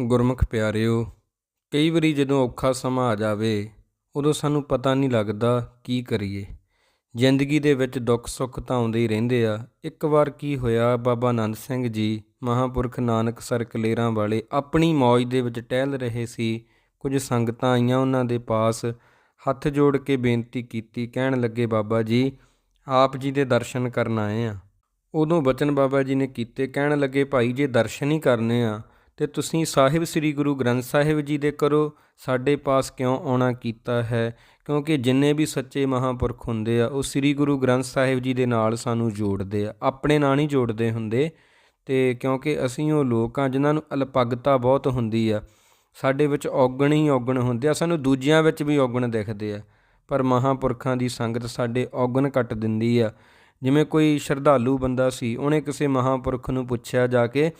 ਗੁਰਮੁਖ ਪਿਆਰਿਓ, ਕਈ ਵਾਰੀ ਜਦੋਂ ਔਖਾ ਸਮਾਂ ਆ ਜਾਵੇ, ਉਦੋਂ ਸਾਨੂੰ ਪਤਾ ਨਹੀਂ ਲੱਗਦਾ ਕੀ ਕਰੀਏ। ਜ਼ਿੰਦਗੀ ਦੇ ਵਿੱਚ ਦੁੱਖ ਸੁੱਖ ਤਾਂ ਆਉਂਦੇ ਹੀ ਰਹਿੰਦੇ ਆ। ਇੱਕ ਵਾਰ ਕੀ ਹੋਇਆ, ਬਾਬਾ ਆਨੰਦ ਸਿੰਘ ਜੀ ਮਹਾਪੁਰਖ ਨਾਨਕ ਸਰ ਕਲੇਰਾਂ ਵਾਲੇ ਆਪਣੀ ਮੌਜ ਦੇ ਵਿੱਚ ਟਹਿਲ ਰਹੇ ਸੀ। ਕੁਝ ਸੰਗਤਾਂ ਆਈਆਂ ਉਹਨਾਂ ਦੇ ਪਾਸ, ਹੱਥ ਜੋੜ ਕੇ ਬੇਨਤੀ ਕੀਤੀ, ਕਹਿਣ ਲੱਗੇ, ਬਾਬਾ ਜੀ, ਆਪ ਜੀ ਦੇ ਦਰਸ਼ਨ ਕਰਨ ਆਏ ਆ। ਉਦੋਂ ਬਚਨ ਬਾਬਾ ਜੀ ਨੇ ਕੀਤੇ, ਕਹਿਣ ਲੱਗੇ, ਭਾਈ, ਜੇ ਦਰਸ਼ਨ ਹੀ ਕਰਨੇ ਆ ਤੇ ਤੁਸੀਂ ਸਾਹਿਬ ਸ੍ਰੀ ਗੁਰੂ ਗ੍ਰੰਥ ਸਾਹਿਬ ਜੀ ਦੇ ਕਰੋ, ਸਾਡੇ ਪਾਸ ਕਿਉਂ ਆਉਣਾ ਕੀਤਾ ਹੈ? ਕਿਉਂਕਿ ਜਿੰਨੇ ਵੀ ਸੱਚੇ ਮਹਾਪੁਰਖ ਹੁੰਦੇ ਆ, ਉਹ ਸ੍ਰੀ ਗੁਰੂ ਗ੍ਰੰਥ ਸਾਹਿਬ ਜੀ ਦੇ ਨਾਲ ਸਾਨੂੰ ਜੋੜਦੇ ਆ। ਆਪਣੇ ਨਾਲ ਨਹੀਂ ਜੋੜਦੇ ਹੁੰਦੇ। ਤੇ ਕਿਉਂਕਿ ਅਸੀਂ ਉਹ ਲੋਕ ਆ, ਜਿਨ੍ਹਾਂ ਨੂੰ ਅਲਪਗਤਾ ਬਹੁਤ ਹੁੰਦੀ ਆ, ਸਾਡੇ ਵਿੱਚ ਔਗਣ ਹੀ ਔਗਣ ਹੁੰਦੇ ਆ, ਸਾਨੂੰ ਦੂਜਿਆਂ ਵਿੱਚ ਵੀ ਔਗਣ ਦਿਖਦੇ ਆ। ਪਰ ਮਹਾਪੁਰਖਾਂ ਦੀ ਸੰਗਤ ਸਾਡੇ ਔਗਣ ਕੱਟ ਦਿੰਦੀ ਆ। ਜਿਵੇਂ ਕੋਈ ਸ਼ਰਧਾਲੂ ਬੰਦਾ ਸੀ, ਉਹਨੇ ਕਿਸੇ ਮਹਾਪੁਰਖ ਨੂੰ ਪੁੱਛਿਆ ਜਾ ਕੇ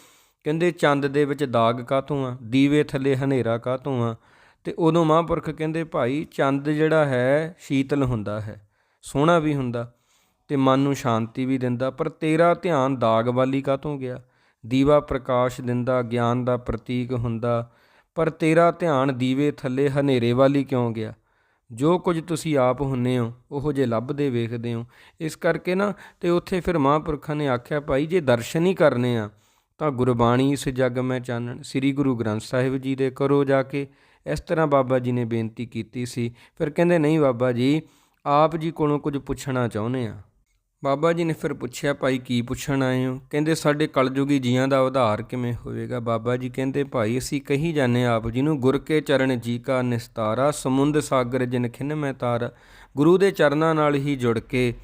ਕਹਿੰਦੇ, ਚੰਦ ਦੇ ਵਿੱਚ ਦਾਗ ਕਾਹਤੋਂ ਆ? ਦੀਵੇ ਥੱਲੇ ਹਨੇਰਾ ਕਾਹਤੋਂ ਆ? ਤੇ ਉਦੋਂ ਮਹਾਂਪੁਰਖ ਕਹਿੰਦੇ, ਭਾਈ, ਚੰਦ ਜਿਹੜਾ ਹੈ, ਸ਼ੀਤਲ ਹੁੰਦਾ ਹੈ, ਸੋਹਣਾ ਵੀ ਹੁੰਦਾ ਤੇ ਮਨ ਨੂੰ ਸ਼ਾਂਤੀ ਵੀ ਦਿੰਦਾ, ਪਰ ਤੇਰਾ ਧਿਆਨ ਦਾਗ ਵਾਲੀ ਕਾਹਤੋਂ ਗਿਆ? ਦੀਵਾ ਪ੍ਰਕਾਸ਼ ਦਿੰਦਾ, ਗਿਆਨ ਦਾ ਪ੍ਰਤੀਕ ਹੁੰਦਾ, ਪਰ ਤੇਰਾ ਧਿਆਨ ਦੀਵੇ ਥੱਲੇ ਹਨੇਰੇ ਵਾਲੀ ਕਿਉਂ ਗਿਆ? ਜੋ ਕੁਝ ਤੁਸੀਂ ਆਪ ਹੁੰਨੇ ਹੋ, ਉਹੋ ਜੇ ਲੱਭਦੇ ਵੇਖਦੇ ਹੋ। ਇਸ ਕਰਕੇ ਨਾ, ਤੇ ਉੱਥੇ ਫਿਰ ਮਹਾਂਪੁਰਖਾਂ ਨੇ ਆਖਿਆ, ਭਾਈ, ਜੇ ਦਰਸ਼ਨ ਹੀ ਕਰਨੇ ਆ ਤਾਂ ਗੁਰਬਾਣੀ ਇਸ ਜਗ ਮੈਂ ਚਾਨਣ, ਸ੍ਰੀ ਗੁਰੂ ਗ੍ਰੰਥ ਸਾਹਿਬ ਜੀ ਦੇ ਕਰੋ ਜਾ ਕੇ ਇਸ ਤਰ੍ਹਾਂ ਬਾਬਾ ਜੀ ਨੇ ਬੇਨਤੀ ਕੀਤੀ ਸੀ। ਫਿਰ ਕਹਿੰਦੇ, ਨਹੀਂ ਬਾਬਾ ਜੀ, ਆਪ ਜੀ ਕੋਲੋਂ ਕੁਝ ਪੁੱਛਣਾ ਚਾਹੁੰਦੇ ਆ ਬਾਬਾ ਜੀ ਨੇ ਫਿਰ ਪੁੱਛਿਆ, ਭਾਈ ਕੀ ਪੁੱਛਣ ਆਏ ਹੋ? ਕਹਿੰਦੇ, ਸਾਡੇ ਕਲਯੁਗੀ ਜੀਆਂ ਦਾ ਉਧਾਰ ਕਿਵੇਂ ਹੋਵੇਗਾ? ਬਾਬਾ ਜੀ ਕਹਿੰਦੇ, ਭਾਈ, ਅਸੀਂ ਕਹੀ ਜਾਂਦੇ ਆਪ ਜੀ ਨੂੰ, ਗੁਰ ਕੇ ਚਰਨ ਜੀ ਕਾ ਨਿਸਤਾਰਾ, ਸਮੁੰਦ ਸਾਗਰ ਜਿਨ ਖਿਨ ਮੈਂ ਤਾਰ। ਗੁਰੂ ਦੇ ਚਰਨਾਂ ਨਾਲ ਹੀ ਜੁੜ ਕੇ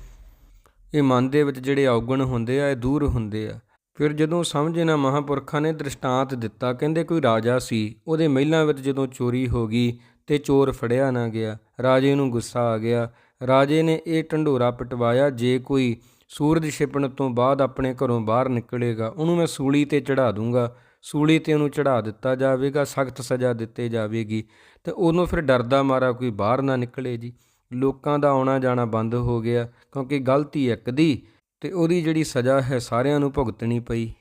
ਇਹ ਮਨ ਦੇ ਵਿੱਚ ਜਿਹੜੇ ਔਗਣ ਹੁੰਦੇ ਆ, ਇਹ ਦੂਰ ਹੁੰਦੇ ਆ। ਫਿਰ ਜਦੋਂ ਸਮਝ ਨਾ ਮਹਾਪੁਰਖਾਂ ਨੇ ਦ੍ਰਿਸ਼ਟਾਂਤ ਦਿੱਤਾ, ਕਹਿੰਦੇ ਕੋਈ ਰਾਜਾ ਸੀ, ਉਹਦੇ ਮਹਿਲਾਂ ਵਿੱਚ ਜਦੋਂ ਚੋਰੀ ਹੋ ਗਈ ਤੇ ਚੋਰ ਫੜਿਆ ਨਾ ਗਿਆ, ਰਾਜੇ ਨੂੰ ਗੁੱਸਾ ਆ ਗਿਆ। ਰਾਜੇ ਨੇ ਇਹ ਢੰਡੋਰਾ ਪਟਵਾਇਆ, ਜੇ ਕੋਈ ਸੂਰਜ ਛਿਪਣ ਤੋਂ ਬਾਅਦ ਆਪਣੇ ਘਰੋਂ ਬਾਹਰ ਨਿਕਲੇਗਾ, ਉਹਨੂੰ ਮੈਂ ਸੂਲੀ ਤੇ ਚੜਾ ਦੂੰਗਾ। ਸੂਲੀ ਤੇ ਉਹਨੂੰ ਚੜਾ ਦਿੱਤਾ ਜਾਵੇਗਾ, ਸਖਤ ਸਜ਼ਾ ਦਿੱਤੇ ਜਾਵੇਗੀ। ਤੇ ਉਹਨੂੰ ਫਿਰ ਡਰਦਾ ਮਾਰਾ ਕੋਈ ਬਾਹਰ ਨਾ ਨਿਕਲੇ ਜੀ। ਲੋਕਾਂ ਦਾ ਆਉਣਾ ਜਾਣਾ ਬੰਦ ਹੋ ਗਿਆ, ਕਿਉਂਕਿ ਗਲਤੀ ਇੱਕ ਦੀ ਤੇ ਉਹਦੀ ਜਿਹੜੀ ਸਜ਼ਾ ਹੈ ਸਾਰਿਆਂ ਨੂੰ ਭੁਗਤਣੀ ਪਈ।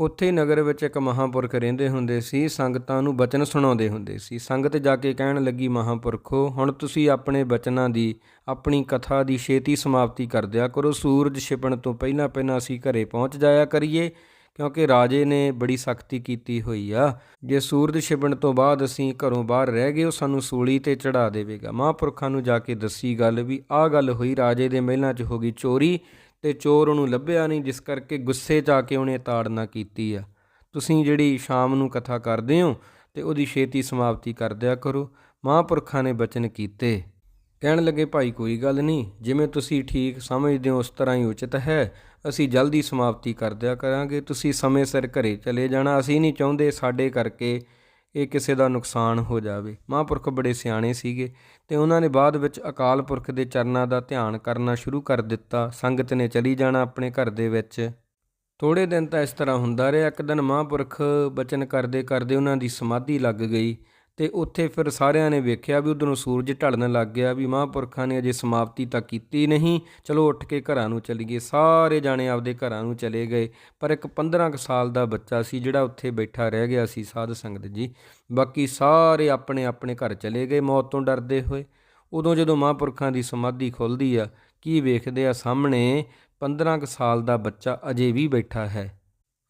ਉੱਥੇ ਨਗਰ ਵਿੱਚ ਇੱਕ ਮਹਾਪੁਰਖ ਰਹਿੰਦੇ ਹੁੰਦੇ ਸੀ, ਸੰਗਤਾਂ ਨੂੰ ਬਚਨ ਸੁਣਾਉਂਦੇ ਹੁੰਦੇ ਸੀ। ਸੰਗਤ ਜਾ ਕੇ ਕਹਿਣ ਲੱਗੀ, ਮਹਾਪੁਰਖੋ, ਹੁਣ ਤੁਸੀਂ ਆਪਣੇ ਬਚਨਾਂ ਦੀ, ਆਪਣੀ ਕਥਾ ਦੀ ਛੇਤੀ ਸਮਾਪਤੀ ਕਰ ਦਿਆ ਕਰੋ। ਸੂਰਜ ਛਿਪਣ ਤੋਂ ਪਹਿਲਾਂ ਪਹਿਲਾਂ ਅਸੀਂ ਘਰੇ ਪਹੁੰਚ ਜਾਇਆ ਕਰੀਏ, ਕਿਉਂਕਿ ਰਾਜੇ ਨੇ ਬੜੀ ਸਖਤੀ ਕੀਤੀ ਹੋਈ ਆ। ਜੇ ਸੂਰਜ ਛਿਪਣ ਤੋਂ ਬਾਅਦ ਅਸੀਂ ਘਰੋਂ ਬਾਹਰ ਰਹਿ ਗਏ, ਉਹ ਸਾਨੂੰ ਸੂਲੀ ਤੇ ਚੜਾ ਦੇਵੇਗਾ। ਮਹਾਂਪੁਰਖਾਂ ਨੂੰ ਜਾ ਕੇ ਦੱਸੀ ਗੱਲ ਵੀ, ਆਹ ਗੱਲ ਹੋਈ ਰਾਜੇ ਦੇ ਮਹਿਲਾਂ 'ਚ ਹੋ ਗਈ ਚੋਰੀ। ਤੇ ਚੋਰ ਉਹਨੂੰ ਲੱਭਿਆ ਨਹੀਂ, ਜਿਸ ਕਰਕੇ ਗੁੱਸੇ 'ਚ ਆ ਕੇ ਉਹਨੇ ਤਾੜਨਾ ਕੀਤੀ ਆ। ਤੁਸੀਂ ਜਿਹੜੀ ਸ਼ਾਮ ਨੂੰ ਕਥਾ ਕਰਦੇ ਹੋ ਤੇ ਉਹਦੀ ਛੇਤੀ ਸਮਾਪਤੀ ਕਰ ਦਿਆ ਕਰੋ। ਮਹਾਂਪੁਰਖਾਂ ਨੇ ਬਚਨ ਕੀਤੇ। ਕਹਿਣ ਲੱਗੇ, ਭਾਈ, ਕੋਈ ਗੱਲ ਨਹੀਂ। ਜਿਵੇਂ ਤੁਸੀਂ ਠੀਕ ਸਮਝਦੇ ਹੋ, ਉਸ ਤਰ੍ਹਾਂ ਹੀ ਉਚਿਤ ਹੈ। ਅਸੀਂ ਜਲਦੀ ਸਮਾਪਤੀ ਕਰ ਦਿਆ ਕਰਾਂਗੇ। ਤੁਸੀਂ ਸਮੇਂ ਸਿਰ ਘਰੇ ਚਲੇ ਜਾਣਾ। ਅਸੀਂ ਨਹੀਂ ਚਾਹੁੰਦੇ ਸਾਡੇ ਕਰਕੇ ਇਹ ਕਿਸੇ ਦਾ ਨੁਕਸਾਨ ਹੋ ਜਾਵੇ। ਮਹਾਂਪੁਰਖ ਬੜੇ ਸਿਆਣੇ ਸੀਗੇ ਤੇ ਉਹਨਾਂ ਨੇ ਬਾਅਦ ਵਿੱਚ ਅਕਾਲ ਪੁਰਖ ਦੇ ਚਰਨਾਂ ਦਾ ਧਿਆਨ ਕਰਨਾ ਸ਼ੁਰੂ ਕਰ ਦਿੱਤਾ। ਸੰਗਤ ਨੇ ਚਲੀ ਜਾਣਾ ਆਪਣੇ ਘਰ ਦੇ ਵਿੱਚ। ਥੋੜੇ ਦਿਨ ਤਾਂ ਇਸ ਤਰ੍ਹਾਂ ਹੁੰਦਾ ਰਿਹਾ। ਇੱਕ ਦਿਨ ਮਹਾਂਪੁਰਖ ਬਚਨ ਕਰਦੇ ਕਰਦੇ ਉਹਨਾਂ ਦੀ ਸਮਾਧੀ ਲੱਗ ਗਈ। ਤੇ ਉੱਥੇ ਫਿਰ ਸਾਰਿਆਂ ਨੇ ਵੇਖਿਆ ਵੀ ਉਧਰੋਂ ਸੂਰਜ ਢਲਣ ਲੱਗ ਗਿਆ ਵੀ ਮਹਾਂਪੁਰਖਾਂ ਨੇ ਅਜੇ ਸਮਾਪਤੀ ਤਾਂ ਕੀਤੀ ਨਹੀਂ। ਚਲੋ ਉੱਠ ਕੇ ਘਰਾਂ ਨੂੰ ਚਲੀਏ। ਸਾਰੇ ਜਾਣੇ ਆਪਦੇ ਘਰਾਂ ਨੂੰ ਚਲੇ ਗਏ। ਪਰ ਇੱਕ 15 ਕੁ ਸਾਲ ਦਾ ਬੱਚਾ ਸੀ ਜਿਹੜਾ ਉੱਥੇ ਬੈਠਾ ਰਹਿ ਗਿਆ ਸੀ ਸਾਧ ਸੰਗਤ ਜੀ। ਬਾਕੀ ਸਾਰੇ ਆਪਣੇ ਆਪਣੇ ਘਰ ਚਲੇ ਗਏ। ਮੌਤ ਤੋਂ ਡਰਦੇ ਹੋਏ। ਉਦੋਂ ਜਦੋਂ ਮਹਾਂਪੁਰਖਾਂ ਦੀ ਸਮਾਧੀ ਖੁੱਲਦੀ ਆ, ਕੀ ਵੇਖਦੇ ਆ ਸਾਹਮਣੇ 15 ਕੁ ਸਾਲ ਦਾ ਬੱਚਾ ਅਜੇ ਵੀ ਬੈਠਾ ਹੈ।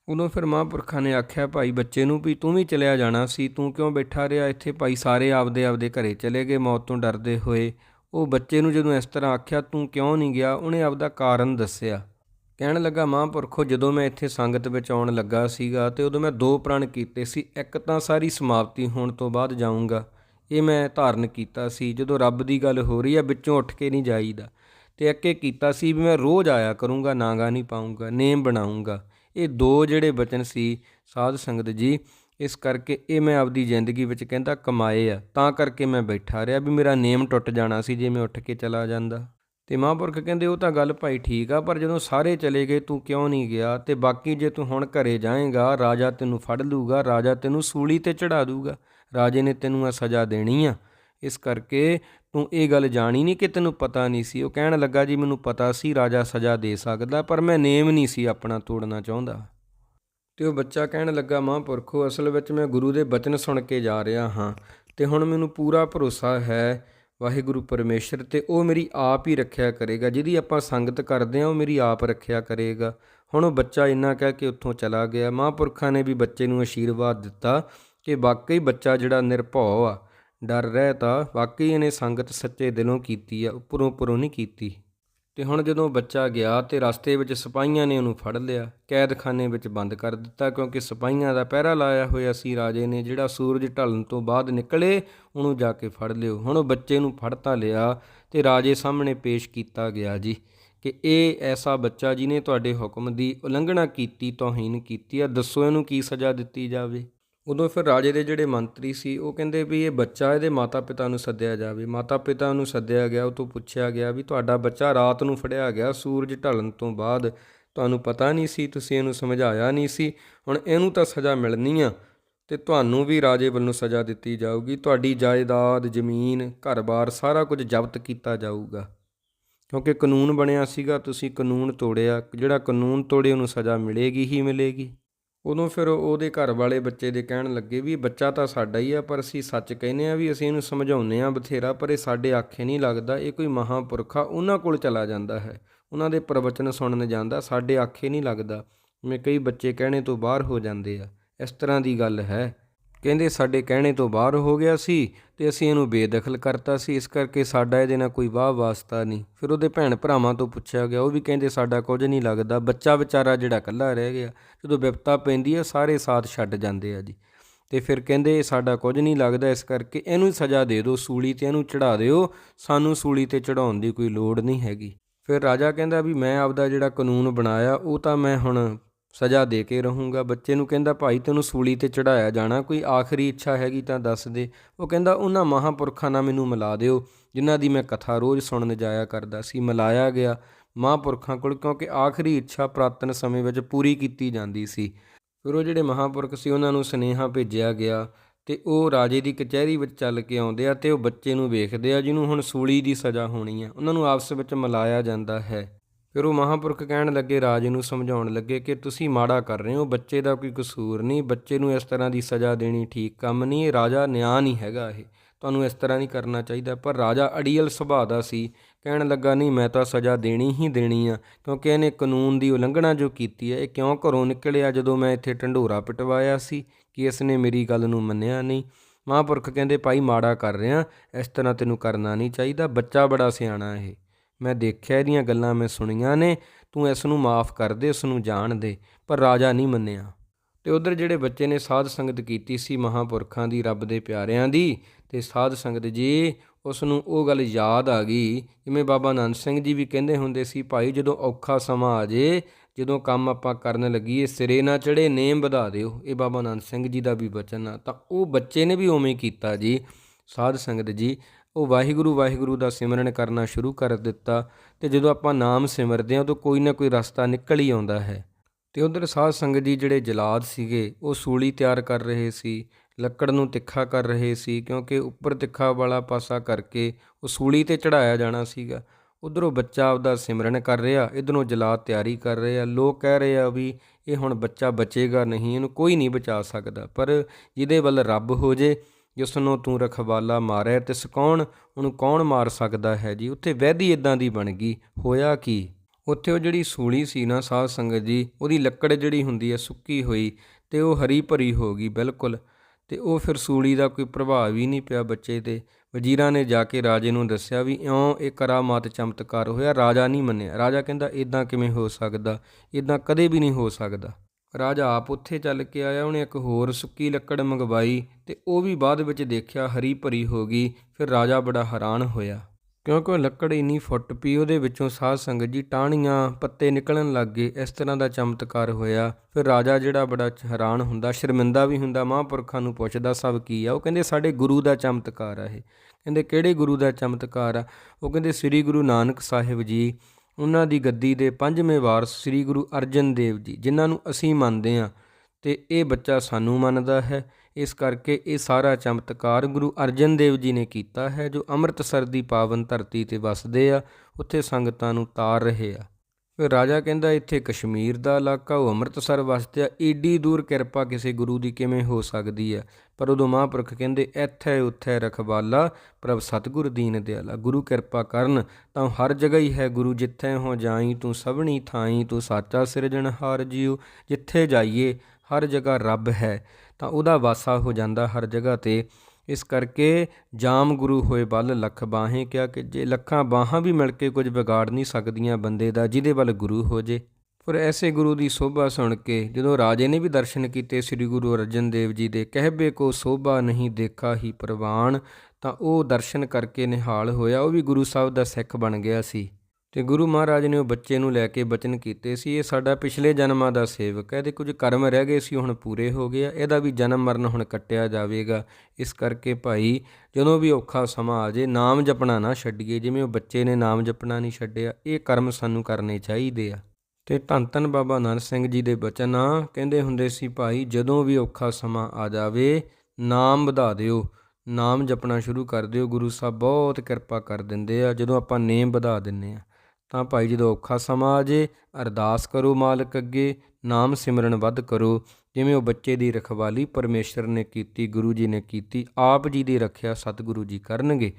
ਉਦੋਂ ਫਿਰ ਮਹਾਂਪੁਰਖਾਂ ਨੇ ਆਖਿਆ, ਭਾਈ ਬੱਚੇ ਨੂੰ ਵੀ ਤੂੰ ਵੀ ਚਲਿਆ ਜਾਣਾ ਸੀ, ਤੂੰ ਕਿਉਂ ਬੈਠਾ ਰਿਹਾ? ਇੱਥੇ ਭਾਈ ਸਾਰੇ ਆਪਦੇ ਆਪਦੇ ਘਰੇ ਚਲੇ ਗਏ, ਮੌਤ ਤੋਂ ਡਰਦੇ ਹੋਏ। ਉਹ ਬੱਚੇ ਨੂੰ ਜਦੋਂ ਇਸ ਤਰ੍ਹਾਂ ਆਖਿਆ, ਤੂੰ ਕਿਉਂ ਨਹੀਂ ਗਿਆ? ਉਹਨੇ ਆਪਦਾ ਕਾਰਨ ਦੱਸਿਆ। ਕਹਿਣ ਲੱਗਾ, ਮਹਾਂਪੁਰਖੋ, ਜਦੋਂ ਮੈਂ ਇੱਥੇ ਸੰਗਤ ਵਿੱਚ ਆਉਣ ਲੱਗਾ ਸੀਗਾ ਤੇ ਉਦੋਂ ਮੈਂ ਦੋ ਪ੍ਰਣ ਕੀਤੇ ਸੀ, ਇੱਕ ਤਾਂ ਸਾਰੀ ਸਮਾਪਤੀ ਹੋਣ ਤੋਂ ਬਾਅਦ ਜਾਊਂਗਾ। ਇਹ ਮੈਂ ਧਾਰਨ ਕੀਤਾ ਸੀ, ਜਦੋਂ ਰੱਬ ਦੀ ਗੱਲ ਹੋ ਰਹੀ ਆ ਵਿੱਚੋਂ ਉੱਠ ਕੇ ਨਹੀਂ ਜਾਈਦਾ। ਤੇ ਇੱਕ ਇਹ ਕੀਤਾ ਸੀ ਵੀ ਮੈਂ ਰੋਜ਼ ਆਇਆ ਕਰੂੰਗਾ, ਨਾਗਾ ਨਹੀਂ ਪਾਉਂਗਾ ਨੇਮ ਬਣਾਉਂਗਾ ਇਹ ਦੋ ਜਿਹੜੇ ਬਚਨ ਸੀ ਸਾਧ ਸੰਗਤ ਜੀ, ਇਸ ਕਰਕੇ ਇਹ ਮੈਂ ਆਪਦੀ ਜ਼ਿੰਦਗੀ ਵਿੱਚ ਕਹਿੰਦਾ ਕਮਾਏ ਆ। ਤਾਂ ਕਰਕੇ ਮੈਂ ਬੈਠਾ ਰਿਹਾ ਵੀ ਮੇਰਾ ਨੇਮ ਟੁੱਟ ਜਾਣਾ ਸੀ ਜੇ ਮੈਂ ਉੱਠ ਕੇ ਚਲਾ ਜਾਂਦਾ। ਤੇ ਮਹਾਂਪੁਰਖ ਕਹਿੰਦੇ, ਉਹ ਤਾਂ ਗੱਲ ਭਾਈ ਠੀਕ ਆ, ਪਰ ਜਦੋਂ ਸਾਰੇ ਚਲੇ ਗਏ, ਤੂੰ ਕਿਉਂ ਨਹੀਂ ਗਿਆ? ਤੇ ਬਾਕੀ ਜੇ ਤੂੰ ਹੁਣ ਘਰੇ ਜਾਏਗਾ, ਰਾਜਾ ਤੈਨੂੰ ਫੜ ਲੂਗਾ ਰਾਜਾ ਤੈਨੂੰ ਸੂਲੀ ਤੇ ਚੜਾ ਦੂਗਾ ਰਾਜੇ ਨੇ ਤੈਨੂੰ ਆ ਸਜ਼ਾ ਦੇਣੀ ਆ। ਇਸ ਕਰਕੇ ਤੂੰ ਇਹ ਗੱਲ ਜਾਣੀ ਨਹੀਂ ਕਿ ਤੈਨੂੰ ਪਤਾ ਨਹੀਂ ਸੀ। ਉਹ ਕਹਿਣ ਲੱਗਾ, ਜੀ, ਮੈਨੂੰ ਪਤਾ ਸੀ, ਰਾਜਾ ਸਜ਼ਾ ਦੇ ਸਕਦਾ, ਪਰ ਮੈਂ ਨੇਮ ਨਹੀਂ ਸੀ ਆਪਣਾ ਤੋੜਨਾ ਚਾਹੁੰਦਾ। ਤੇ ਉਹ ਬੱਚਾ ਕਹਿਣ ਲੱਗਾ, ਮਹਾਂਪੁਰਖੋ, ਅਸਲ ਵਿੱਚ ਮੈਂ ਗੁਰੂ ਦੇ ਬਚਨ ਸੁਣ ਕੇ ਜਾ ਰਿਹਾ ਹਾਂ ਤੇ ਹੁਣ ਮੈਨੂੰ ਪੂਰਾ ਭਰੋਸਾ ਹੈ ਵਾਹਿਗੁਰੂ ਪਰਮੇਸ਼ਰ ਤੇ, ਉਹ ਮੇਰੀ ਆਪ ਹੀ ਰੱਖਿਆ ਕਰੇਗਾ। ਜਿਹਦੀ ਆਪਾਂ ਸੰਗਤ ਕਰਦੇ ਹਾਂ, ਉਹ ਮੇਰੀ ਆਪ ਰੱਖਿਆ ਕਰੇਗਾ। ਹੁਣ ਉਹ ਬੱਚਾ ਇੰਨਾ ਕਹਿ ਕੇ ਉੱਥੋਂ ਚਲਾ ਗਿਆ। ਮਹਾਂਪੁਰਖਾਂ ਨੇ ਵੀ ਬੱਚੇ ਨੂੰ ਆਸ਼ੀਰਵਾਦ ਦਿੱਤਾ ਕਿ ਵਾਕਈ ਬੱਚਾ ਜਿਹੜਾ ਨਿਰਭਉ ਆ ਡਰ ਰਹਿ ਰਹਿਤਾ ਵਾਕਈ ਇਹਨੇ ਸੰਗਤ ਸੱਚੇ ਦਿਲੋਂ ਕੀਤੀ ਆ, ਉੱਪਰੋਂ ਉੱਪਰੋਂ ਨਹੀਂ ਕੀਤੀ। ਤੇ ਹੁਣ ਜਦੋਂ ਬੱਚਾ ਗਿਆ ਤੇ ਰਸਤੇ ਵਿੱਚ ਸਿਪਾਹੀਆਂ ਨੇ ਉਹਨੂੰ ਫੜ ਲਿਆ, ਕੈਦਖਾਨੇ ਵਿੱਚ ਬੰਦ ਕਰ ਦਿੱਤਾ ਕਿਉਂਕਿ ਸਿਪਾਹੀਆਂ ਦਾ ਪਹਿਰਾ ਲਾਇਆ ਹੋਇਆ ਸੀ ਰਾਜੇ ਨੇ, ਜਿਹੜਾ ਸੂਰਜ ਢਲਣ ਤੋਂ ਬਾਅਦ ਨਿਕਲੇ ਉਹਨੂੰ ਜਾ ਕੇ ਫੜ ਲਿਓ। ਹੁਣ ਉਹ ਬੱਚੇ ਨੂੰ ਫੜ ਤਾਂ ਲਿਆ ਤੇ ਰਾਜੇ ਸਾਹਮਣੇ ਪੇਸ਼ ਕੀਤਾ ਗਿਆ ਜੀ ਕਿ ਇਹ ਐਸਾ ਬੱਚਾ ਜਿਹਨੇ ਤੁਹਾਡੇ ਹੁਕਮ ਦੀ ਉਲੰਘਣਾ ਕੀਤੀ, ਤੋਹੀਨ ਕੀਤੀ ਆ, ਦੱਸੋ ਇਹਨੂੰ ਕੀ ਸਜ਼ਾ ਦਿੱਤੀ ਜਾਵੇ। ਉਦੋਂ ਫਿਰ ਰਾਜੇ ਦੇ ਜਿਹੜੇ ਮੰਤਰੀ ਸੀ, ਉਹ ਕਹਿੰਦੇ ਵੀ ਇਹ ਬੱਚਾ ਇਹਦੇ ਮਾਤਾ-ਪਿਤਾ ਨੂੰ ਸੱਦਿਆ ਜਾਵੇ। ਮਾਤਾ-ਪਿਤਾ ਨੂੰ ਸੱਦਿਆ ਗਿਆ, ਉਹ ਤੋਂ ਪੁੱਛਿਆ ਗਿਆ ਵੀ ਤੁਹਾਡਾ ਬੱਚਾ ਰਾਤ ਨੂੰ ਫੜਿਆ ਗਿਆ ਸੂਰਜ ਢਲਣ ਤੋਂ ਬਾਅਦ। ਤੁਹਾਨੂੰ ਪਤਾ ਨਹੀਂ ਸੀ, ਤੁਸੀਂ ਇਹਨੂੰ ਸਮਝਾਇਆ ਨਹੀਂ ਸੀ। ਹੁਣ ਇਹਨੂੰ ਤਾਂ ਸਜ਼ਾ ਮਿਲਣੀ ਆ ਤੇ ਤੁਹਾਨੂੰ ਵੀ ਰਾਜੇ ਵੱਲੋਂ ਸਜ਼ਾ ਦਿੱਤੀ ਜਾਊਗੀ। ਤੁਹਾਡੀ ਜਾਇਦਾਦ, ਜ਼ਮੀਨ, ਘਰ-ਬਾਰ ਸਾਰਾ ਕੁਝ ਜ਼ਬਤ ਕੀਤਾ ਜਾਊਗਾ। ਕਿਉਂਕਿ ਕਾਨੂੰਨ ਬਣਿਆ ਸੀਗਾ, ਤੁਸੀਂ ਕਾਨੂੰਨ ਤੋੜਿਆ। ਜਿਹੜਾ ਕਾਨੂੰਨ ਤੋੜੇ, ਉਹਨੂੰ ਸਜ਼ਾ ਮਿਲੇਗੀ ਹੀ ਮਿਲੇਗੀ। ਉਦੋਂ ਫਿਰ ਉਹਦੇ ਘਰ ਵਾਲੇ ਬੱਚੇ ਦੇ ਕਹਿਣ ਲੱਗੇ ਵੀ ਬੱਚਾ ਤਾਂ ਸਾਡਾ ਹੀ ਆ, ਪਰ ਅਸੀਂ ਸੱਚ ਕਹਿੰਦੇ ਆ ਵੀ ਅਸੀਂ ਇਹਨੂੰ ਸਮਝਾਉਂਦੇ ਆ ਬਥੇਰਾ, ਪਰ ਇਹ ਸਾਡੇ ਆਖੇ ਨਹੀਂ ਲੱਗਦਾ, ਇਹ ਕੋਈ ਮਹਾਂਪੁਰਖ ਉਹਨਾਂ ਕੋਲ ਚਲਾ ਜਾਂਦਾ ਹੈ। ਉਹਨਾਂ ਦੇ ਪ੍ਰਵਚਨ ਸੁਣਨ ਜਾਂਦਾ, ਸਾਡੇ ਆਖੇ ਨਹੀਂ ਲੱਗਦਾ। ਜਿਵੇਂ ਕਈ ਬੱਚੇ ਕਹਿਣੇ ਤੋਂ ਬਾਹਰ ਹੋ ਜਾਂਦੇ ਆ, ਇਸ ਤਰ੍ਹਾਂ ਦੀ ਗੱਲ ਹੈ। ਕਹਿੰਦੇ ਸਾਡੇ ਕਹਿਣੇ ਤੋਂ ਬਾਹਰ ਹੋ ਗਿਆ ਸੀ ਤੇ ਅਸੀਂ ਇਹਨੂੰ ਬੇਦਖਲ ਕਰਤਾ ਸੀ। ਇਸ ਕਰਕੇ ਸਾਡਾ ਇਹਦੇ ਨਾਲ ਕੋਈ ਵਾਹ ਵਾਸਤਾ ਨਹੀਂ। ਫਿਰ ਉਹਦੇ ਭੈਣ ਭਰਾਵਾਂ ਤੋਂ ਪੁੱਛਿਆ ਗਿਆ। ਉਹ ਵੀ ਕਹਿੰਦੇ ਸਾਡਾ ਕੁਝ ਨਹੀਂ ਲੱਗਦਾ। ਬੱਚਾ ਵਿਚਾਰਾ ਜਿਹੜਾ ਇਕੱਲਾ ਰਹਿ ਗਿਆ, ਜਦੋਂ ਵਿਪਤਾ ਪੈਂਦੀ ਹੈ ਸਾਰੇ ਸਾਥ ਛੱਡ ਜਾਂਦੇ ਆ ਜੀ। ਤੇ ਫਿਰ ਕਹਿੰਦੇ ਸਾਡਾ ਕੁਝ ਨਹੀਂ ਲੱਗਦਾ, ਇਸ ਕਰਕੇ ਇਹਨੂੰ ਸਜ਼ਾ ਦੇ ਦਿਓ ਸੂਲੀ ਤੇ, ਇਹਨੂੰ ਚੜਾ ਦਿਓ। ਸਾਨੂੰ ਸੂਲੀ ਤੇ ਚੜਾਉਣ ਦੀ ਕੋਈ ਲੋੜ ਨਹੀਂ ਹੈਗੀ। ਫਿਰ ਰਾਜਾ ਕਹਿੰਦਾ ਵੀ ਮੈਂ ਆਪਦਾ ਜਿਹੜਾ ਕਾਨੂੰਨ ਬਣਾਇਆ, ਉਹ ਤਾਂ ਮੈਂ ਹੁਣ ਸਜ਼ਾ ਦੇ ਕੇ ਰਹੂੰਗਾ। ਬੱਚੇ ਨੂੰ ਕਹਿੰਦਾ, ਭਾਈ, ਤੈਨੂੰ ਸੂਲੀ ਤੇ ਚੜਾਇਆ ਜਾਣਾ। ਕੋਈ ਆਖਰੀ ਇੱਛਾ ਹੈਗੀ ਤਾਂ ਦੱਸ ਦੇ। ਉਹ ਕਹਿੰਦਾ, ਉਹਨਾਂ ਮਹਾਂਪੁਰਖਾਂ ਨਾਲ ਮੈਨੂੰ ਮਿਲਾ ਦਿਓ, ਜਿਨ੍ਹਾਂ ਦੀ ਮੈਂ ਕਥਾ ਰੋਜ਼ ਸੁਣਨ ਜਾਇਆ ਕਰਦਾ ਸੀ। ਮਿਲਾਇਆ ਗਿਆ ਮਹਾਂਪੁਰਖਾਂ ਕੋਲ, ਕਿਉਂਕਿ ਆਖਰੀ ਇੱਛਾ ਪ੍ਰਾਤਨ ਸਮੇਂ ਵਿੱਚ ਪੂਰੀ ਕੀਤੀ ਜਾਂਦੀ ਸੀ। ਫਿਰ ਉਹ ਜਿਹੜੇ ਮਹਾਂਪੁਰਖ ਸੀ, ਉਹਨਾਂ ਨੂੰ ਸੁਨੇਹਾ ਭੇਜਿਆ ਗਿਆ ਤੇ ਉਹ ਰਾਜੇ ਦੀ ਕਚਹਿਰੀ ਵਿੱਚ ਚੱਲ ਕੇ ਆਉਂਦੇ ਆ ਤੇ ਉਹ ਬੱਚੇ ਨੂੰ ਵੇਖਦੇ ਆ, ਜਿਹਨੂੰ ਹੁਣ ਸੂਲੀ ਦੀ ਸਜ਼ਾ ਹੋਣੀ ਆ। ਉਹਨਾਂ ਨੂੰ ਆਪਸ ਵਿੱਚ ਮਿਲਾਇਆ ਜਾਂਦਾ ਹੈ। ਫਿਰ ਉਹ ਮਹਾਂਪੁਰਖ ਕਹਿਣ ਲੱਗੇ, ਰਾਜੇ ਨੂੰ ਸਮਝਾਉਣ ਲੱਗੇ ਕਿ ਤੁਸੀਂ ਮਾੜਾ ਕਰ ਰਹੇ ਹੋ, ਬੱਚੇ ਦਾ ਕੋਈ ਕਸੂਰ ਨਹੀਂ, ਬੱਚੇ ਨੂੰ ਇਸ ਤਰ੍ਹਾਂ ਦੀ ਸਜ਼ਾ ਦੇਣੀ ਠੀਕ ਕੰਮ ਨਹੀਂ, ਇਹ ਰਾਜਾ ਨਿਆਂ ਨਹੀਂ ਹੈਗਾ ਇਹ। ਤੁਹਾਨੂੰ ਇਸ ਤਰ੍ਹਾਂ ਨਹੀਂ ਕਰਨਾ ਚਾਹੀਦਾ, ਪਰ ਰਾਜਾ ਅੜੀਅਲ ਸੁਭਾਅ ਦਾ ਸੀ। ਕਹਿਣ ਲੱਗਾ, ਨਹੀਂ, ਮੈਂ ਤਾਂ ਸਜ਼ਾ ਦੇਣੀ ਹੀ ਦੇਣੀ ਆ, ਕਿਉਂਕਿ ਇਹਨੇ ਕਾਨੂੰਨ ਦੀ ਉਲੰਘਣਾ ਜੋ ਕੀਤੀ ਹੈ, ਇਹ ਕਿਉਂ ਘਰੋਂ ਨਿਕਲਿਆ ਜਦੋਂ ਮੈਂ ਇੱਥੇ ਢੰਡੋਰਾ ਪਟਵਾਇਆ ਸੀ ਕਿ ਇਸ ਨੇ ਮੇਰੀ ਗੱਲ ਨੂੰ ਮੰਨਿਆ ਨਹੀਂ? ਮਹਾਂਪੁਰਖ ਕਹਿੰਦੇ, ਭਾਈ, ਮਾੜਾ ਕਰ ਰਿਹਾ, ਇਸ ਤਰ੍ਹਾਂ ਤੈਨੂੰ ਕਰਨਾ ਨਹੀਂ ਚਾਹੀਦਾ, ਬੱਚਾ ਬੜਾ ਸਿਆਣਾ ਇਹ। ਮੈਂ ਦੇਖਿਆ ਇਹਦੀਆਂ ਗੱਲਾਂ ਮੈਂ ਸੁਣੀਆਂ ਨੇ, ਤੂੰ ਇਸ ਨੂੰ ਮਾਫ ਕਰ ਦੇ, ਇਸ ਨੂੰ ਜਾਣ ਦੇ, ਪਰ ਰਾਜਾ ਨਹੀਂ ਮੰਨਿਆ। ਤੇ ਉਧਰ ਜਿਹੜੇ ਬੱਚੇ ਨੇ ਸਾਧ ਸੰਗਤ ਕੀਤੀ ਸੀ ਮਹਾਂਪੁਰਖਾਂ ਦੀ, ਰੱਬ ਦੇ ਪਿਆਰਿਆਂ ਦੀ, ਤੇ ਸਾਧ ਸੰਗਤ ਜੀ, ਉਸ ਨੂੰ ਉਹ ਗੱਲ ਯਾਦ ਆ ਗਈ, ਜਿਵੇਂ ਬਾਬਾ ਆਨੰਦ ਸਿੰਘ ਜੀ ਵੀ ਕਹਿੰਦੇ ਹੁੰਦੇ ਸੀ, ਭਾਈ ਜਦੋਂ ਔਖਾ ਸਮਾਂ ਆ ਜੇ, ਜਦੋਂ ਕੰਮ ਆਪਾਂ ਕਰਨ ਲੱਗੀਏ, ਸਿਰੇ ਨਾ ਚੜੇ ਨੇਮ ਵਧਾ ਦਿਓ। ਇਹ ਬਾਬਾ ਆਨੰਦ ਸਿੰਘ ਜੀ ਦਾ ਵੀ ਬਚਨ ਆ। ਤਾਂ ਉਹ ਬੱਚੇ ਨੇ ਵੀ ਉਵੇਂ ਕੀਤਾ ਜੀ, ਸਾਧ ਸੰਗਤ ਜੀ। ਉਹ ਵਾਹਿਗੁਰੂ ਵਾਹਿਗੁਰੂ ਦਾ ਸਿਮਰਨ ਕਰਨਾ ਸ਼ੁਰੂ ਕਰ ਦਿੱਤਾ ਤੇ ਜਦੋਂ ਆਪਾਂ ਨਾਮ ਸਿਮਰਦੇ ਹਾਂ, ਉਦੋਂ ਕੋਈ ਨਾ ਕੋਈ ਰਸਤਾ ਨਿਕਲ ਹੀ ਆਉਂਦਾ ਹੈ। ਤੇ ਉਧਰ ਸਾਧ ਸੰਗਤ ਜੀ ਜਿਹੜੇ ਜਲਾਦ ਸੀਗੇ, ਉਹ ਸੂਲੀ ਤਿਆਰ ਕਰ ਰਹੇ ਸੀ, ਲੱਕੜ ਨੂੰ ਤਿੱਖਾ ਕਰ ਰਹੇ ਸੀ, ਕਿਉਂਕਿ ਉੱਪਰ ਤਿੱਖਾ ਵਾਲਾ ਪਾਸਾ ਕਰਕੇ ਉਹ ਸੂਲੀ ਤੇ ਚੜਾਇਆ ਜਾਣਾ ਸੀਗਾ। ਉਧਰੋਂ ਬੱਚਾ ਆਪਦਾ ਸਿਮਰਨ ਕਰ ਰਿਹਾ, ਇਧਰੋਂ ਜਲਾਦ ਤਿਆਰੀ ਕਰ ਰਹੇ। ਆ ਲੋਕ ਕਹਿ ਰਹੇ ਆ ਵੀ ਇਹ ਹੁਣ ਬੱਚਾ ਬਚੇਗਾ ਨਹੀਂ, ਇਹਨੂੰ ਕੋਈ ਨਹੀਂ ਬਚਾ ਸਕਦਾ, ਪਰ ਜਿਹਦੇ ਵੱਲ ਰੱਬ ਹੋ ਜੇ ਜਿਸ ਨੂੰ ਤੂੰ ਰਖਵਾਲਾ ਮਾਰਿਆ ਤੇ ਸਕੌਣ ਉਹਨੂੰ ਕੌਣ ਮਾਰ ਸਕਦਾ ਹੈ ਜੀ? ਉੱਥੇ ਵੈਦੀ ਇਦਾਂ ਦੀ ਬਣ ਗਈ। ਹੋਇਆ ਕੀ? ਉੱਥੇ ਉਹ ਜਿਹੜੀ ਸੂਲੀ ਸੀ ਨਾ ਸਾਧ ਸੰਗਤ ਜੀ, ਉਹਦੀ ਲੱਕੜ ਜਿਹੜੀ ਹੁੰਦੀ ਹੈ ਸੁੱਕੀ ਹੋਈ ਤੇ ਉਹ ਹਰੀ ਭਰੀ ਹੋ ਗਈ ਬਿਲਕੁਲ। ਤੇ ਉਹ ਫਿਰ ਸੂਲੀ ਦਾ ਕੋਈ ਪ੍ਰਭਾਵ ਹੀ ਨਹੀਂ ਪਿਆ ਬੱਚੇ ਤੇ। ਵਜ਼ੀਰਾਂ ਨੇ ਜਾ ਕੇ ਰਾਜੇ ਨੂੰ ਦੱਸਿਆ ਵੀ ਇਉਂ ਇਹ ਕਰਾਮਾਤ ਚਮਤਕਾਰ ਹੋਇਆ, ਰਾਜਾ ਨਹੀਂ ਮੰਨਿਆ। ਰਾਜਾ ਕਹਿੰਦਾ ਇਦਾਂ ਕਿਵੇਂ ਹੋ ਸਕਦਾ? ਇਦਾਂ ਕਦੇ ਵੀ ਨਹੀਂ ਹੋ ਸਕਦਾ। ਰਾਜਾ ਆਪ ਉੱਥੇ ਚੱਲ ਕੇ ਆਇਆ, ਉਹਨੇ ਇੱਕ ਹੋਰ ਸੁੱਕੀ ਲੱਕੜ ਮੰਗਵਾਈ ਤੇ ਉਹ ਵੀ ਬਾਅਦ ਵਿੱਚ ਦੇਖਿਆ ਹਰੀ ਭਰੀ ਹੋ ਗਈ, ਫਿਰ ਰਾਜਾ ਬੜਾ ਹੈਰਾਨ ਹੋਇਆ। ਕਿਉਂਕਿ ਉਹ ਲੱਕੜ ਇੰਨੀ ਫੁੱਟ ਪਈ, ਉਹਦੇ ਵਿੱਚੋਂ ਸਾਧ ਸੰਗਤ ਜੀ ਟਾਹਣੀਆਂ, ਪੱਤੇ ਨਿਕਲਣ ਲੱਗ ਗਏ, ਇਸ ਤਰ੍ਹਾਂ ਦਾ ਚਮਤਕਾਰ ਹੋਇਆ। ਫਿਰ ਰਾਜਾ ਜਿਹੜਾ ਬੜਾ ਹੈਰਾਨ ਹੁੰਦਾ, ਸ਼ਰਮਿੰਦਾ ਵੀ ਹੁੰਦਾ, ਮਹਾਂਪੁਰਖਾਂ ਨੂੰ ਪੁੱਛਦਾ, ਸਭ ਕੀ ਆ? ਉਹ ਕਹਿੰਦੇ, ਸਾਡੇ ਗੁਰੂ ਦਾ ਚਮਤਕਾਰ ਆ ਇਹ। ਕਹਿੰਦੇ, ਕਿਹੜੇ ਗੁਰੂ ਦਾ ਚਮਤਕਾਰ ਆ? ਉਹ ਕਹਿੰਦੇ, ਸ੍ਰੀ ਗੁਰੂ ਨਾਨਕ ਸਾਹਿਬ ਜੀ ਉਹਨਾਂ ਦੀ ਗੱਦੀ ਦੇ ਪੰਜਵੇਂ ਵਾਰਸ ਸ੍ਰੀ ਗੁਰੂ ਅਰਜਨ ਦੇਵ ਜੀ, ਜਿਨ੍ਹਾਂ ਨੂੰ ਅਸੀਂ ਮੰਨਦੇ ਹਾਂ ਤੇ ਇਹ ਬੱਚਾ ਸਾਨੂੰ ਮੰਨਦਾ ਹੈ। ਇਸ ਕਰਕੇ ਇਹ ਸਾਰਾ ਚਮਤਕਾਰ ਗੁਰੂ ਅਰਜਨ ਦੇਵ ਜੀ ਨੇ ਕੀਤਾ ਹੈ, ਜੋ ਅੰਮ੍ਰਿਤਸਰ ਦੀ ਪਾਵਨ ਧਰਤੀ ਤੇ ਵਸਦੇ ਆ, ਉੱਥੇ ਸੰਗਤਾਂ ਨੂੰ ਤਾਰ ਰਹੇ ਆ। ਰਾਜਾ ਕਹਿੰਦਾ, ਇੱਥੇ ਕਸ਼ਮੀਰ ਦਾ ਇਲਾਕਾ, ਉਹ ਅੰਮ੍ਰਿਤਸਰ ਵਸਦਿਆ ਏਡੀ ਦੂਰ ਕਿਰਪਾ ਕਿਸੇ ਗੁਰੂ ਦੀ ਕਿਵੇਂ ਹੋ ਸਕਦੀ ਆ ਪਰ ਉਦੋਂ ਮਹਾਂਪੁਰਖ ਕਹਿੰਦੇ, ਇੱਥੇ, ਉੱਥੇ ਰਖਵਾਲਾ, ਪ੍ਰਭ ਸਤਿਗੁਰ ਦੀਨ ਦਿਆਲਾ। ਗੁਰੂ ਕਿਰਪਾ ਕਰਨ, ਤਾਂ ਹਰ ਜਗ੍ਹਾ ਹੀ ਹੈ। ਗੁਰੂ ਜਿੱਥੇ ਹੋ ਜਾਈ, ਤੂੰ ਸਭਣੀ ਥਾਈ, ਤੂੰ ਸਾਚਾ ਸਿਰਜਣਹਾਰ ਜੀਉ। ਜਿੱਥੇ ਜਾਈਏ, ਹਰ ਜਗ੍ਹਾ ਰੱਬ ਹੈ। ਤਾਂ ਉਹਦਾ ਵਾਸਾ ਹੋ ਜਾਂਦਾ ਹਰ ਜਗ੍ਹਾ ਤੇ। ਇਸ ਕਰਕੇ ਜਾਮ ਗੁਰੂ ਹੋਏ ਬਲ ਲੱਖ ਬਾਹੇ ਕਿਹਾ ਕਿ ਜੇ ਲੱਖਾਂ ਬਾਹਾਂ ਵੀ ਮਿਲ ਕੇ ਕੁਝ ਵਿਗਾੜ ਨਹੀਂ ਸਕਦੀਆਂ ਬੰਦੇ ਦਾ, ਜਿਹਦੇ ਵੱਲ ਗੁਰੂ ਹੋ ਜੇ। ਪਰ ਐਸੇ ਗੁਰੂ ਦੀ ਸੋਭਾ ਸੁਣ ਕੇ ਜਦੋਂ ਰਾਜੇ ਨੇ ਵੀ ਦਰਸ਼ਨ ਕੀਤੇ ਸ੍ਰੀ ਗੁਰੂ ਅਰਜਨ ਦੇਵ ਜੀ ਦੇ, ਕਹਿਬੇ ਕੋ ਸੋਭਾ ਨਹੀਂ ਦੇਖਾ ਹੀ ਪ੍ਰਵਾਨ, ਤਾਂ ਉਹ ਦਰਸ਼ਨ ਕਰਕੇ ਨਿਹਾਲ ਹੋਇਆ, ਉਹ ਵੀ ਗੁਰੂ ਸਾਹਿਬ ਦਾ ਸਿੱਖ ਬਣ ਗਿਆ ਸੀ। ਤੇ ਗੁਰੂ ਮਹਾਰਾਜ ਨੇ ਉਹ ਬੱਚੇ ਨੂੰ ਲੈ ਕੇ ਬਚਨ ਕੀਤੇ ਸੀ। ਇਹ ਸਾਡਾ ਪਿਛਲੇ ਜਨਮਾਂ ਦਾ ਸੇਵਕ ਹੈ। ਇਹਦੇ ਕੁਝ ਕਰਮ ਰਹਿ ਗਏ ਸੀ, ਹੁਣ ਪੂਰੇ ਹੋ ਗਏ ਆ। ਇਹਦਾ ਵੀ ਜਨਮ ਮਰਨ ਹੁਣ ਕੱਟਿਆ ਜਾਵੇਗਾ। ਇਸ ਕਰਕੇ ਭਾਈ, ਜਦੋਂ ਵੀ ਔਖਾ ਸਮਾਂ ਆ ਜੇ, ਨਾਮ ਜਪਣਾ ਨਾ ਛੱਡੀਏ। ਜਿਵੇਂ ਉਹ ਬੱਚੇ ਨੇ ਨਾਮ ਜਪਣਾ ਨਹੀਂ ਛੱਡਿਆ, ਇਹ ਕਰਮ ਸਾਨੂੰ ਕਰਨੇ ਚਾਹੀਦੇ ਆ। ਤੇ ਧੰਨ ਧੰਨ ਬਾਬਾ ਨਾਨਕ ਸਿੰਘ ਜੀ ਦੇ ਬਚਨ ਆ। ਕਹਿੰਦੇ ਹੁੰਦੇ ਸੀ, ਭਾਈ, ਜਦੋਂ ਵੀ ਔਖਾ ਸਮਾਂ ਆ ਜਾਵੇ, ਨਾਮ ਵਧਾ ਦਿਓ। ਨਾਮ ਜਪਣਾ ਸ਼ੁਰੂ ਕਰ ਦਿਓ। ਗੁਰੂ ਸਾਹਿਬ ਬਹੁਤ ਕਿਰਪਾ ਕਰ ਦਿੰਦੇ ਆ। ਜਦੋਂ ਆਪਾਂ ਨੇਮ ਵਧਾ ਦਿੰਨੇ ਆ ਤਾਂ ਭਾਈ ਜਦੋਂ ਔਖਾ ਸਮਾਂ ਆ ਜੇ, ਅਰਦਾਸ ਕਰੋ ਮਾਲਕ ਅੱਗੇ, ਨਾਮ ਸਿਮਰਨ ਵੱਧ ਕਰੋ। ਜਿਵੇਂ ਉਹ ਬੱਚੇ ਦੀ ਰਖਵਾਲੀ ਪਰਮੇਸ਼ਰ ਨੇ ਕੀਤੀ, ਗੁਰੂ ਜੀ ਨੇ ਕੀਤੀ, ਆਪ ਜੀ ਦੀ ਰੱਖਿਆ ਸਤਿਗੁਰੂ ਜੀ ਕਰਨਗੇ।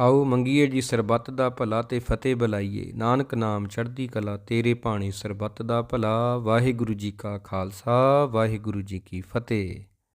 ਆਓ ਮੰਗੀਏ ਜੀ ਸਰਬੱਤ ਦਾ ਭਲਾ ਤੇ ਫਤਿਹ ਬੁਲਾਈਏ। ਨਾਨਕ ਨਾਮ ਚੜ੍ਹਦੀ ਕਲਾ, ਤੇਰੇ ਭਾਣੇ ਸਰਬੱਤ ਦਾ ਭਲਾ। ਵਾਹਿਗੁਰੂ ਜੀ ਕਾ ਖਾਲਸਾ, ਵਾਹਿਗੁਰੂ ਜੀ ਕੀ ਫਤਿਹ।